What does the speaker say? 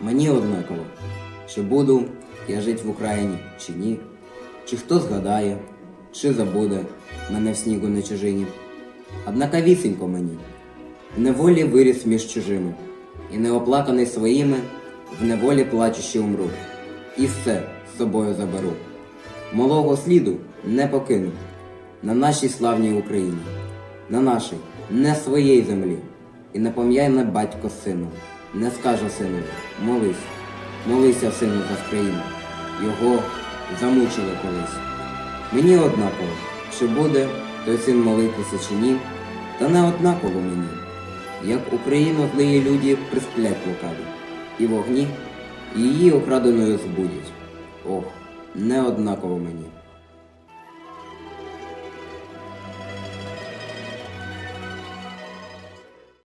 Мені однаково, чи буду я жить в Україні, чи ні, чи хто згадає, чи забуде мене в снігу на чужині. Однаковісінько мені, в неволі виріс між чужими, і неоплаканий своїми, в неволі плачущі умру, і все з собою заберу. Малого сліду не покину. На нашій славній Україні, на нашій, не своїй землі. І не пом'яйне батько сину, не скаже сину, молись, молися, сину, за країну. Його замучили колись. Мені однаково, чи буде той син молитися чи ні, та не однаково мені. Як Україну злиї люди присплять лукаві, і вогні її окраденою збудять. Ох, не однаково мені.